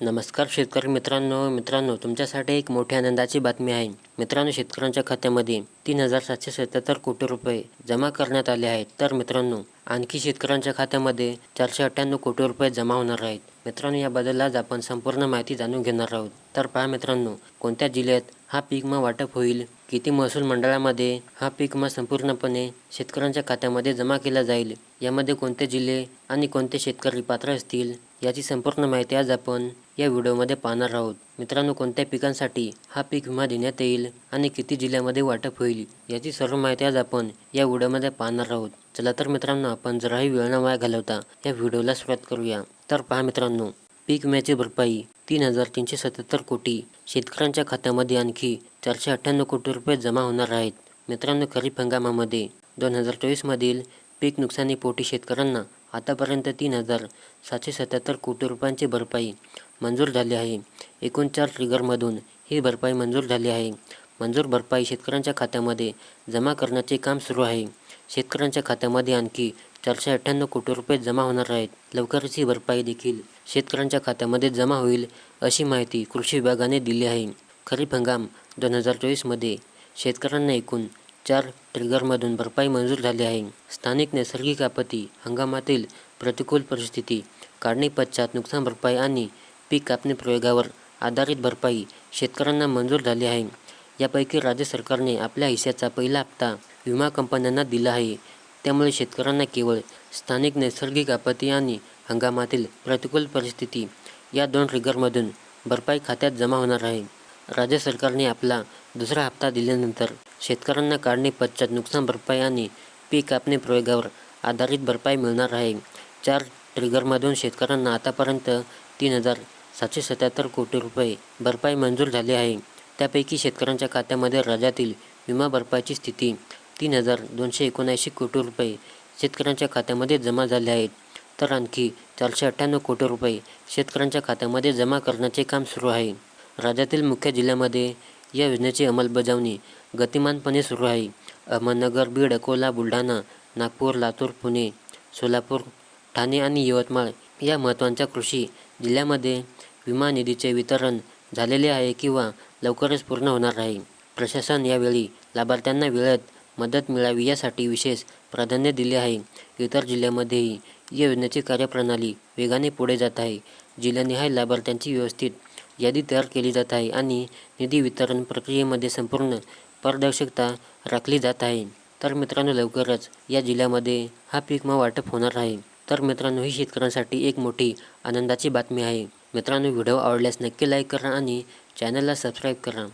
नमस्कार शेतकरी मित्रांनो मित्रांनो तुमच्यासाठी एक मोठी आनंदाची बातमी आहे. मित्रांनो शेतकऱ्यांच्या खात्यामध्ये तीन हजार सातशे सत्याहत्तर कोटी रुपये जमा करण्यात आले आहेत. तर मित्रांनो आणखी शेतकऱ्यांच्या खात्यामध्ये चारशे अठ्ठ्याण्णव कोटी रुपये जमा होणार आहेत. मित्रांनो याबद्दल आज आपण संपूर्ण माहिती जाणून घेणार आहोत. तर पहा मित्रांनो कोणत्या जिल्ह्यात हा पीक मग वाटप होईल? किती महसूल मंडळामध्ये हा पीक मग संपूर्णपणे शेतकऱ्यांच्या खात्यामध्ये जमा केला जाईल? यामध्ये कोणते जिल्हे आणि कोणते शेतकरी पात्र असतील? याची संपूर्ण माहिती आज आपण या व्हिडिओमध्ये पाहणार आहोत. मित्रांनो कोणत्या पिकांसाठी हा पीक विमा देण्यात येईल आणि किती जिल्ह्यामध्ये वाटप होईल याची सर्व माहिती आज आपण या व्हिडिओमध्ये पाहणार आहोत. चला तर मित्रांनो आपण जराही वेळ न वाया घालवता या व्हिडिओला सुरुवात करूया. तर पहा मित्रांनो पीक विम्याची भरपाई तीन हजार तीनशे सत्याहत्तर कोटी. शेतकऱ्यांच्या खात्यामध्ये आणखी चारशे अठ्ठ्याण्णव कोटी रुपये जमा होणार आहेत. मित्रांनो खरीप हंगामामध्ये दोन हजार चोवीसमधील पीक नुकसानीपोटी शेतकऱ्यांना आतापर्यंत तीन हजार सातशे सत्याहत्तर कोटी रुपयांची भरपाई मंजूर झाली आहे. एकूण चार ट्रिगरमधून ही भरपाई मंजूर झाली आहे. मंजूर भरपाई शेतकऱ्यांच्या खात्यामध्ये जमा करण्याचे काम सुरू आहे. शेतकऱ्यांच्या खात्यामध्ये आणखी चारशे अठ्ठ्याण्णव कोटी रुपये जमा होणार आहेत. लवकरच ही भरपाई देखील शेतकऱ्यांच्या खात्यामध्ये जमा होईल अशी माहिती कृषी विभागाने दिली आहे. खरीप हंगाम दोन हजार चोवीसमध्ये शेतकऱ्यांना एकूण चार ट्रिगरमधून भरपाई मंजूर झाली आहे. स्थानिक नैसर्गिक आपत्ती हंगामातील प्रतिकूल परिस्थिती काढणी पश्चात नुकसान भरपाई आणि पीक कापणी प्रयोगावर आधारित भरपाई शेतकऱ्यांना मंजूर झाली आहे. यापैकी राज्य सरकारने आपल्या हिश्श्याचा पहिला हप्ता विमा कंपन्यांना दिला आहे. त्यामुळे शेतकऱ्यांना केवळ स्थानिक नैसर्गिक आपत्ती आणि हंगामातील प्रतिकूल परिस्थिती या दोन ट्रिगरमधून भरपाई खात्यात जमा होणार आहे. राज्य सरकारने आपला दुसरा हप्ता दिल्यानंतर शेतकऱ्यांना काढणी पश्चात नुकसान भरपाई आणि पीक कापणी प्रयोगावर आधारित भरपाई मिळणार आहे. चार ट्रिगरमधून शेतकऱ्यांना आतापर्यंत तीन हजार सातशे सत्याहत्तर कोटी रुपये भरपाई मंजूर झाली आहे. त्यापैकी शेतकऱ्यांच्या खात्यामध्ये राज्यातील विमा भरपाईची स्थिती तीन हजार दोनशे एकोणऐंशी कोटी रुपये शेतकऱ्यांच्या खात्यामध्ये जमा झाले आहेत. तर आणखी चारशे अठ्ठ्याण्णव कोटी रुपये शेतकऱ्यांच्या खात्यामध्ये जमा करण्याचे काम सुरू आहे. राज्यातील मुख्य जिल्ह्यामध्ये या योजनेची अंमलबजावणी गतिमानपणे सुरू आहे. अहमदनगर बीड अकोला बुलढाणा नागपूर लातूर पुणे सोलापूर ठाणे आणि यवतमाळ या महत्त्वाच्या कृषी जिल्ह्यामध्ये विमा निधीचे वितरण झालेले आहे किंवा लवकरच पूर्ण होणार आहे प्रशासन यावेळी लाभार्थ्यांना वेळेत मदत मिळावी यासाठी विशेष प्राधान्य दिले आहे. इतर जिल्ह्यामध्येही या योजनेची कार्यप्रणाली वेगाने पुढे जात आहे. जिल्हानिहाय लाभार्थ्यांची व्यवस्थित यादी तयार केली जात आहे आणि निधी वितरण प्रक्रियेमध्ये संपूर्ण पारदर्शकता राखली जात आहे. तर मित्रांनो लवकरच या जिल्ह्यामध्ये हा पीक मग वाटप होणार आहे. तर मित्रांनो ही शेतकऱ्यांसाठी एक मोठी आनंदाची बातमी आहे. मित्रांनो व्हिडिओ आवडल्यास नक्की लाईक करा आणि चॅनलला सबस्क्राईब करा.